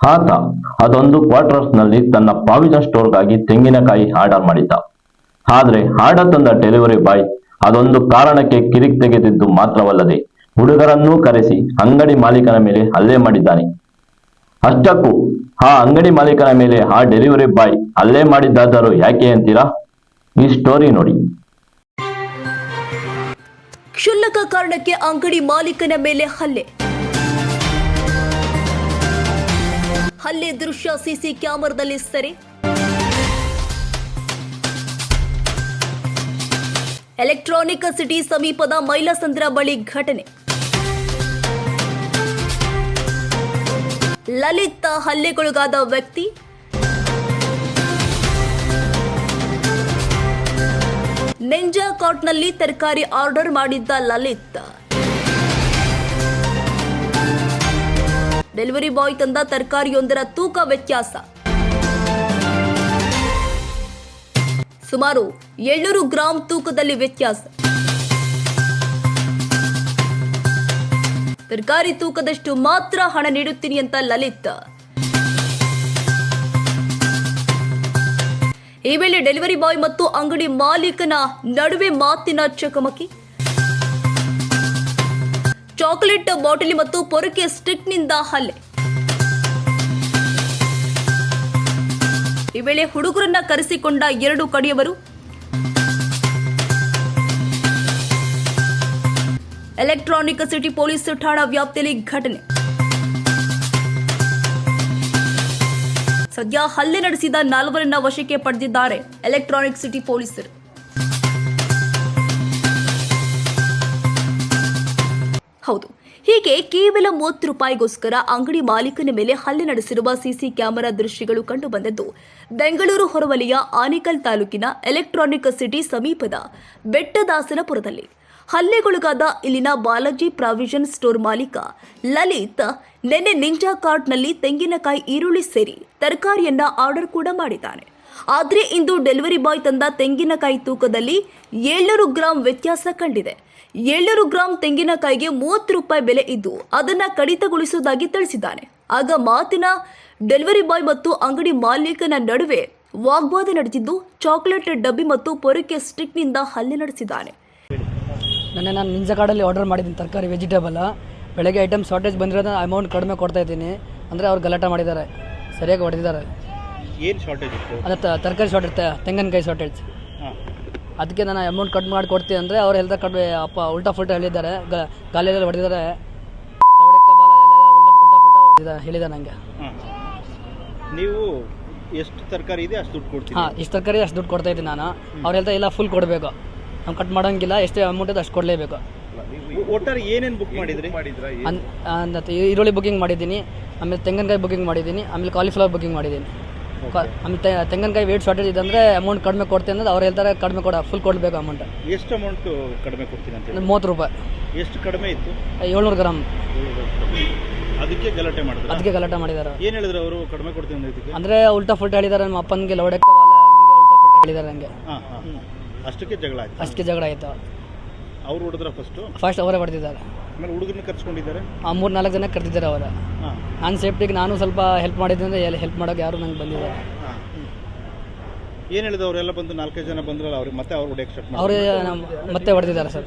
ಆತ ಅದೊಂದು ಕ್ವಾರ್ಟರ್ಸ್ನಲ್ಲಿ ತನ್ನ ಪ್ರಾವಿಷನ್ ಸ್ಟೋರ್ಗಾಗಿ ತೆಂಗಿನಕಾಯಿ ಆರ್ಡರ್ ಮಾಡಿದ್ದ. ಆದ್ರೆ ಆರ್ಡರ್ ತಂದ ಡೆಲಿವರಿ ಬಾಯ್ ಅದೊಂದು ಕಾರಣಕ್ಕೆ ಕಿರಿಕ್ ತೆಗೆದಿದ್ದು ಮಾತ್ರವಲ್ಲದೆ ಹುಡುಗರನ್ನೂ ಕರೆಸಿ ಅಂಗಡಿ ಮಾಲೀಕನ ಮೇಲೆ ಹಲ್ಲೆ ಮಾಡಿದ್ದಾನೆ. ಅಷ್ಟಕ್ಕೂ ಆ ಅಂಗಡಿ ಮಾಲೀಕನ ಮೇಲೆ ಆ ಡೆಲಿವರಿ ಬಾಯ್ ಹಲ್ಲೆ ಮಾಡಿದ್ದಾದರೂ ಯಾಕೆ ಅಂತೀರಾ? ಈ ಸ್ಟೋರಿ ನೋಡಿ. ಕ್ಷುಲ್ಲಕ ಕಾರಣಕ್ಕೆ ಅಂಗಡಿ ಮಾಲೀಕನ ಮೇಲೆ ಹಲ್ಲೆ. ಹಲ್ಲೆ ದೃಶ್ಯ ಸಿಸಿ ಕ್ಯಾಮರಾದಲ್ಲಿ ಸರಿ. ಎಲೆಕ್ಟ್ರಾನಿಕ್ ಸಿಟಿ ಸಮೀಪದ ಮೈಲಸಂದ್ರ ಬಳಿ ಘಟನೆ. ಲಲಿತ್ ಹಲ್ಲೆಗೊಳಗಾದ ವ್ಯಕ್ತಿ. ನೆಂಜಾ ಕಾರ್ಟ್ನಲ್ಲಿ ತರಕಾರಿ ಆರ್ಡರ್ ಮಾಡಿದ್ದ ಲಲಿತ್. ಡೆಲಿವರಿ ಬಾಯ್ ತಂದ ತರಕಾರಿಯೊಂದರ ತೂಕ ವ್ಯತ್ಯಾಸ. ಸುಮಾರು ಏಳ್ನೂರು ಗ್ರಾಂ ತೂಕದಲ್ಲಿ ವ್ಯತ್ಯಾಸ. ತರಕಾರಿ ತೂಕದಷ್ಟು ಮಾತ್ರ ಹಣ ನೀಡುತ್ತೀನಿ ಅಂತ ಲಲಿತ್. ಈ ವೇಳೆ ಡೆಲಿವರಿ ಬಾಯ್ ಮತ್ತು ಅಂಗಡಿ ಮಾಲೀಕನ ನಡುವೆ ಮಾತಿನ ಚಕಮಕಿ. ಚಾಕೊಲೇಟ್ ಬಾಟಲಿ ಮತ್ತು ಪೊರಕೆ ಸ್ಟಿಕ್ನಿಂದ ಹಲ್ಲೆ. ಈ ವೇಳೆ ಹುಡುಗರನ್ನ ಕರೆಸಿಕೊಂಡ ಎರಡು ಕಡೆಯವರು. ಎಲೆಕ್ಟ್ರಾನಿಕ್ ಸಿಟಿ ಪೊಲೀಸ್ ಠಾಣಾ ವ್ಯಾಪ್ತಿಯಲ್ಲಿ ಘಟನೆ. ಸದ್ಯ ಹಲ್ಲೆ ನಡೆಸಿದ ನಾಲ್ವರನ್ನ ವಶಕ್ಕೆ ಪಡೆದಿದ್ದಾರೆ ಎಲೆಕ್ಟ್ರಾನಿಕ್ ಸಿಟಿ ಪೊಲೀಸರು. ಹೌದು. ಹೀಗೆ ಕೇವಲ ಮೂವತ್ತು ರೂಪಾಯಿಗೋಸ್ಕರ ಅಂಗಡಿ ಮಾಲೀಕನ ಮೇಲೆ ಹಲ್ಲೆ ನಡೆಸಿರುವ ಸಿಸಿ ಕ್ಯಾಮೆರಾ ದೃಶ್ಯಗಳು ಕಂಡುಬಂದದ್ದು. ಬೆಂಗಳೂರು ಹೊರವಲಯ ಆನೇಕಲ್ ತಾಲೂಕಿನ ಎಲೆಕ್ಟ್ರಾನಿಕ್ ಸಿಟಿ ಸಮೀಪದ ಬೆಟ್ಟದಾಸನಪುರದಲ್ಲಿ. ಹಲ್ಲೆಗೊಳಗಾದ ಇಲ್ಲಿನ ಬಾಲಾಜಿ ಪ್ರಾವಿಷನ್ ಸ್ಟೋರ್ ಮಾಲೀಕ ಲಲಿತ್ ನಿನ್ನೆ ನಿಂಜಾ ಕಾರ್ಟ್ನಲ್ಲಿ ತೆಂಗಿನಕಾಯಿ ಈರುಳ್ಳಿ ಸೇರಿ ತರಕಾರಿಯನ್ನ ಆರ್ಡರ್ ಕೂಡ ಮಾಡಿದ್ದಾನೆ. ಆದರೆ ಇಂದು ಡೆಲಿವರಿ ಬಾಯ್ ತಂದ ತೆಂಗಿನಕಾಯಿ ತೂಕದಲ್ಲಿ ಏಳ್ನೂರು ಗ್ರಾಂ ವ್ಯತ್ಯಾಸ ಕಂಡಿದೆ. ಏಳ್ನೂರು ಗ್ರಾಂ ತೆಂಗಿನಕಾಯಿಗೆ ಮೂವತ್ತು ರೂಪಾಯಿ ಬೆಲೆ ಇದ್ದು ಅದನ್ನ ಕಡಿತಗೊಳಿಸುವುದಾಗಿ ತಿಳಿಸಿದ್ದಾನೆ. ಆಗ ಮಾತಿನ ಡೆಲಿವರಿ ಬಾಯ್ ಮತ್ತು ಅಂಗಡಿ ಮಾಲೀಕನ ನಡುವೆ ವಾಗ್ವಾದ ನಡೆದಿದ್ದು ಚಾಕೊಲೇಟ್ ಡಬ್ಬಿ ಮತ್ತು ಪೊರಕೆ ಸ್ಟಿಕ್ನಿಂದ ಹಲ್ಲೆ ನಡೆಸಿದ್ದಾನೆ. ನನ್ನ ನಾನು ಕಾಡಲ್ಲಿ ಆರ್ಡರ್ ಮಾಡಿದ್ದೀನಿ, ತರಕಾರಿ ವೆಜಿಟೇಬಲ್ ಬೆಳಗ್ಗೆ ಐಟಮ್ ಶಾರ್ಟೇಜ್ ಬಂದಿರೋದನ್ನ ಅಮೌಂಟ್ ಕಡಿಮೆ ಕೊಡ್ತಾ ಇದ್ದೀನಿ. ಅಂದರೆ ಅವ್ರು ಗಲಾಟೆ ಮಾಡಿದ್ದಾರೆ. ಸರಿಯಾಗಿ ಹೊಡೆದಿದ್ದಾರೆ. ಏನು ಶಾರ್ಟೇಜ್ ಇತ್ತು? ಅದೇ ತರಕಾರಿ ಶಾರ್ಟೇಜ್ ತೆಂಗಿನಕಾಯಿ ಶಾರ್ಟೇಜ್ ಹಾಂ. ಅದಕ್ಕೆ ನಾನು ಅಮೌಂಟ್ ಕಟ್ ಮಾಡಿ ಕೊಡ್ತೀನಿ ಅಂದರೆ ಅವ್ರು ಎಲ್ಲ ಕಡಿಮೆ ಅಪ್ಪ ಉಲ್ಟಾ ಫುಲ್ಟಾ ಹೇಳಿದ್ದಾರೆ. ಗ ಗಾಲಿಯಲ್ಲಿ ಹೊಡೆದಿದ್ದಾರೆ. ದವಡಕ್ಕೆ ಬಾಲ ಎಲ್ಲ ಉಲ್ಟಾ ಉಲ್ಟಾ ಫುಲ್ಟಾ ಹೊಡೆದಿದ್ದಾರೆ ಹೇಳಿದ ನನಗೆ ಹಾಂ. ನೀವು ಎಷ್ಟು ತರಕಾರಿ ಇದೆ ಅಷ್ಟು ದುಡ್ಡು ಕೊಡ್ತೀನಿ ಹಾಂ ಇಷ್ಟು ತರಕಾರಿ ಅಷ್ಟು ದುಡ್ಡು ಕೊಡ್ತಾ ಇದ್ದೀನಿ ನಾನು. ಅವ್ರು ಹೇಳ್ತಾ ಇಲ್ಲ ಫುಲ್ ಕೊಡಬೇಕು. ನಾವು ಕಟ್ ಮಾಡೋಂಗಿಲ್ಲ ಎಷ್ಟೇ ಅಮೌಂಟ್ ಇದೆ ಅಷ್ಟು ಕೊಡಲೇಬೇಕು. ಒಟ್ಟಾರೆ ಏನೇನು ಬುಕ್ ಮಾಡಿದ್ರಿ? ಈರುಳ್ಳಿ ಬುಕಿಂಗ್ ಮಾಡಿದ್ದೀನಿ ಆಮೇಲೆ ತೆಂಗಿನಕಾಯಿ ಬುಕಿಂಗ್ ಮಾಡಿದ್ದೀನಿ ಆಮೇಲೆ ಕಾಲಿಫ್ಲವರ್ ಬುಕಿಂಗ್ ಮಾಡಿದ್ದೀನಿ. ಆಮೇಲೆ ತೆಂಗಿನಕಾಯಿ ವೇಟ್ ಶಾರ್ಟೇಜ್ ಇದೆ ಅಂದರೆ ಅಮೌಂಟ್ ಕಡಿಮೆ ಕೊಡ್ತೀನಿ ಅಂದ್ರೆ ಅವ್ರು ಹೇಳ್ತಾರೆ ಕಡಿಮೆ ಕೊಡ ಫುಲ್ ಕೊಡಬೇಕು ಅಮೌಂಟ್ ಎಷ್ಟು ಅಮೌಂಟ್ ಕಡಿಮೆ ಕೊಡ್ತೀನಿ ಅಂತ ಮೂವತ್ತು ರೂಪಾಯಿ. ಎಷ್ಟು ಕಡಿಮೆ ಇತ್ತು? ಏಳ್ನೂರು ಗ್ರಾಮ್. ಅದಕ್ಕೆ ಗಲಾಟೆ ಮಾಡಿದ್ರು? ಅದಕ್ಕೆ ಗಲಾಟೆ ಮಾಡಿದಾರೆ ಏನು ಹೇಳಿದ್ರು ಅವರು ಕಡಿಮೆ ಕೊಡ್ತೀನಿ ಅಂದ್ರೆ ಉಲ್ಟಾ ಫುಲ್ಟಾ ಹೇಳಿದಾರೆ ನಮ್ಮ ಅಪ್ಪನಿಗೆ ಲವಡಕ್ಕೆ ಬಾಲ ಹಿಂಗೆ ಉಲ್ಟಾ ಫುಲ್ಟಾ ಹೇಳಿದ್ದಾರೆ ನನಗೆ ಹಾಂ ಹಾಂ ಅಷ್ಟಕ್ಕೆ ಜಗಳ ಆಯ್ತು? ಅಷ್ಟಕ್ಕೆ ಜಗಳ ಆಯ್ತು ಅವ್ರು. ಹೊಡೆದ್ರ ಫಸ್ಟು ಫಸ್ಟ್ ಅವರೇ ಹೊಡೆದಿದ್ದಾರೆ. ಆಮೇಲೆ ಹುಡುಗರನ್ನ ಕರ್ಸ್ಕೊಂಡಿದ್ದಾರೆ? ಆ ಮೂರು ನಾಲ್ಕು ಜನ ಕರೆದಿದ್ದಾರೆ ಅವರ ಹಾಂ. ನಾನು ಸೇಫ್ಟಿಗೆ ನಾನು ಸ್ವಲ್ಪ ಹೆಲ್ಪ್ ಮಾಡಿದ್ದೆ ಎಲ್ಲಿ ಹೆಲ್ಪ್ ಮಾಡೋಕೆ ಯಾರು ನಂಗೆ ಬಂದಿದ್ದಾರೆ ಏನು ಹೇಳಿದ್ರು ಅವರೆಲ್ಲ ಬಂದು ನಾಲ್ಕೈದು ಜನ ಬಂದ್ರಲ್ಲ ಅವ್ರಿಗೆ ಮತ್ತೆ ಅವ್ರು ಹೊಡೆಯಕ್ಕೆ ಸ್ಟಾರ್ಟ್ ಅವರೇ ಮತ್ತೆ ಹೊಡೆದಿದ್ದಾರೆ ಸರ್.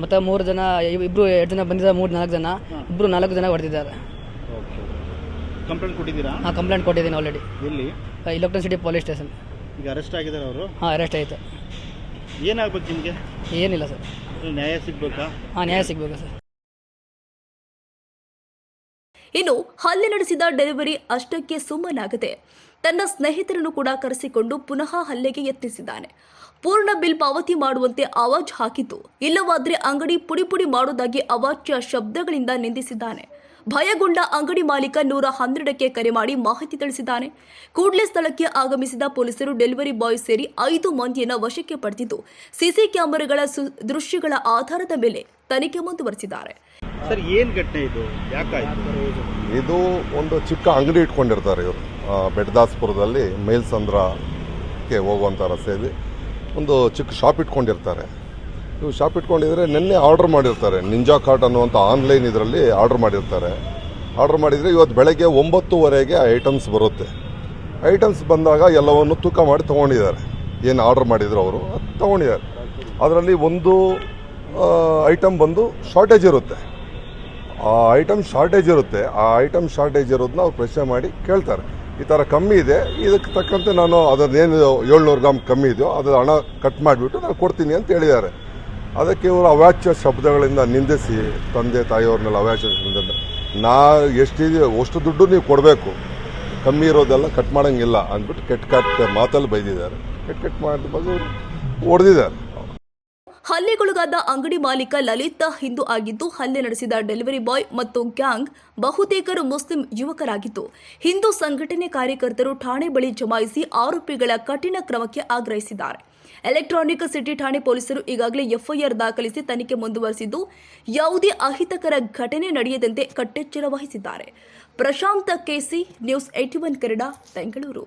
ಮತ್ತೆ ಮೂರು ಜನ ಇಬ್- ಇಬ್ರು ಎರಡು ಜನ ಬಂದಿದ್ದಾರೆ ಮೂರು ನಾಲ್ಕು ಜನ. ಇಬ್ರು ನಾಲ್ಕು ಜನ ಹೊಡೆದಿದ್ದಾರೆ. ಓಕೆ. ಕಂಪ್ಲೇಂಟ್ ಕೊಟ್ಟಿದ್ದೀರಾ? ಹಾಂ ಕಂಪ್ಲೇಂಟ್ ಕೊಟ್ಟಿದ್ದೀನಿ ಆಲ್ರೆಡಿ ಎಲ್ಲಿ? ಇಲೆಕ್ಟ್ರಿಸಿಟಿ ಪೊಲೀಸ್ ಸ್ಟೇಷನ್ ಈಗ ಅರೆಸ್ಟ್ ಆಗಿದ್ದಾರೆ ಅವರು? ಹಾಂ ಅರೆಸ್ಟ್ ಆಯಿತು. ಏನಾಗಬೇಕು ನಿಮಗೆ? ಏನಿಲ್ಲ ಸರ್. ನ್ಯಾಯ ಸಿಗ್ಬೇಕಾ? ಹಾಂ ನ್ಯಾಯ ಸಿಗಬೇಕು ಸರ್. ಇನ್ನು ಹಲ್ಲೆ ನಡೆಸಿದ ಡೆಲಿವರಿ ಅಷ್ಟಕ್ಕೆ ಸುಮ್ಮನಾಗದೆ ತನ್ನ ಸ್ನೇಹಿತರನ್ನು ಕೂಡ ಕರೆಸಿಕೊಂಡು ಪುನಃ ಹಲ್ಲೆಗೆ ಯತ್ನಿಸಿದ್ದಾನೆ. ಪೂರ್ಣ ಬಿಲ್ ಪಾವತಿ ಮಾಡುವಂತೆ ಆವಾಜ್ ಹಾಕಿತು ಇಲ್ಲವಾದ್ರೆ ಅಂಗಡಿ ಪುಡಿ ಪುಡಿ ಮಾಡುವುದಾಗಿ ಅವಾಚ್ಯ ಶಬ್ದಗಳಿಂದ ನಿಂದಿಸಿದ್ದಾನೆ. ಭಯಗೊಂಡ ಅಂಗಡಿ ಮಾಲೀಕ ನೂರ ಹನ್ನೆರಡಕ್ಕೆ ಕರೆ ಮಾಡಿ ಮಾಹಿತಿ ತಿಳಿಸಿದ್ದಾನೆ. ಕೂಡಲೇ ಸ್ಥಳಕ್ಕೆ ಆಗಮಿಸಿದ ಪೊಲೀಸರು ಡೆಲಿವರಿ ಬಾಯ್ ಸೇರಿ ಐದು ಮಂದಿಯನ್ನು ವಶಕ್ಕೆ ಪಡೆದಿದ್ದು, ಸಿಸಿ ಕ್ಯಾಮೆರಾಗಳ ದೃಶ್ಯಗಳ ಆಧಾರದ ಮೇಲೆ ತನಿಖೆ ಮುಂದುವರೆಸಿದ್ದಾರೆ. ಸರ್, ಏನು ಘಟನೆ ಇದು? ಯಾಕಾಯ್ತು? ಇದು ಒಂದು ಚಿಕ್ಕ ಅಂಗಡಿ ಇಟ್ಕೊಂಡಿರ್ತಾರೆ ಇವರು. ಬೆಡ್ದಾಸ್ಪುರದಲ್ಲಿ ಮೇಲ್ಸಂದ್ರಕ್ಕೆ ಹೋಗುವಂಥ ರಸ್ತೆಯಲ್ಲಿ. ಒಂದು ಚಿಕ್ಕ ಶಾಪ್ ಇಟ್ಕೊಂಡಿರ್ತಾರೆ. ಇವು ಶಾಪ್ ಇಟ್ಕೊಂಡಿದ್ರೆ ನಿನ್ನೆ ಆರ್ಡರ್ ಮಾಡಿರ್ತಾರೆ. ನಿಂಜಾ ಕಾರ್ಟ್ ಅನ್ನುವಂಥ ಆನ್ಲೈನ್ ಇದರಲ್ಲಿ ಆರ್ಡರ್ ಮಾಡಿರ್ತಾರೆ. ಆರ್ಡರ್ ಮಾಡಿದರೆ ಇವತ್ತು ಬೆಳಗ್ಗೆ ಒಂಬತ್ತುವರೆಗೆ ಐಟಮ್ಸ್ ಬರುತ್ತೆ. ಐಟಮ್ಸ್ ಬಂದಾಗ ಎಲ್ಲವನ್ನು ತೂಕ ಮಾಡಿ ತೊಗೊಂಡಿದ್ದಾರೆ. ಏನು ಆರ್ಡರ್ ಮಾಡಿದ್ರು ಅವರು, ಅದು ತೊಗೊಂಡಿದ್ದಾರೆ. ಅದರಲ್ಲಿ ಒಂದು ಐಟಮ್ ಬಂದು ಶಾರ್ಟೇಜ್ ಇರುತ್ತೆ. ಆ ಐಟಮ್ ಶಾರ್ಟೇಜ್ ಇರುತ್ತೆ, ಆ ಐಟಮ್ ಶಾರ್ಟೇಜ್ ಇರೋದನ್ನ ಅವ್ರು ಪ್ರಶ್ನೆ ಮಾಡಿ ಕೇಳ್ತಾರೆ. ಈ ಥರ ಕಮ್ಮಿ ಇದೆ, ಇದಕ್ಕೆ ತಕ್ಕಂತೆ ನಾನು ಅದರದ್ದೇನು ಏಳ್ನೂರು ಗ್ರಾಮ್ ಕಮ್ಮಿ ಇದೆಯೋ ಅದರ ಹಣ ಕಟ್ ಮಾಡಿಬಿಟ್ಟು ನಾನು ಕೊಡ್ತೀನಿ ಅಂತ ಹೇಳಿದ್ದಾರೆ. ಅದಕ್ಕೆ ಇವರು ಅವಾಚ್ಯ ಶಬ್ದಗಳಿಂದ ನಿಂದಿಸಿ, ತಂದೆ ತಾಯಿಯವ್ರನ್ನೆಲ್ಲ ಅವಾಚ್ಯ ನಾ ಎಷ್ಟಿದೆಯೋ ಅಷ್ಟು ದುಡ್ಡು ನೀವು ಕೊಡಬೇಕು. ಕಮ್ಮಿ ಇರೋದೆಲ್ಲ ಕಟ್ ಮಾಡೋಂಗಿಲ್ಲ ಅಂದ್ಬಿಟ್ಟು ಕೆಟ್ಟ ಕಟ್ಟ ಮಾತಲ್ಲಿ ಬೈದಿದ್ದಾರೆ. ಕೆಟ್ಟ ಕೆಟ್ಟ ಮಾಡಿದ ಬಗ್ಗೆ ಹೊಡೆದಿದ್ದಾರೆ. ಹಲ್ಲೆಗೊಳಗಾದ ಅಂಗಡಿ ಮಾಲೀಕ ಲಲಿತ್ ಹಿಂದೂ ಆಗಿದ್ದು, ಹಲ್ಲೆ ನಡೆಸಿದ ಡೆಲಿವರಿ ಬಾಯ್ ಮತ್ತು ಗ್ಯಾಂಗ್ ಬಹುತೇಕರು ಮುಸ್ಲಿಂ ಯುವಕರಾಗಿದ್ದು, ಹಿಂದೂ ಸಂಘಟನೆ ಕಾರ್ಯಕರ್ತರು ಠಾಣೆ ಬಳಿ ಜಮಾಯಿಸಿ ಆರೋಪಿಗಳ ಕಠಿಣ ಕ್ರಮಕ್ಕೆ ಆಗ್ರಹಿಸಿದ್ದಾರೆ. ಎಲೆಕ್ಟ್ರಾನಿಕ್ ಸಿಟಿ ಠಾಣೆ ಪೊಲೀಸರು ಈಗಾಗಲೇ ಎಫ್ಐಆರ್ ದಾಖಲಿಸಿ ತನಿಖೆ ಮುಂದುವರೆಸಿದ್ದು, ಯಾವುದೇ ಅಹಿತಕರ ಘಟನೆ ನಡೆಯದಂತೆ ಕಟ್ಟೆಚ್ಚರ ವಹಿಸಿದ್ದಾರೆ. Prashant K C news AT one Kannada, Bengaluru.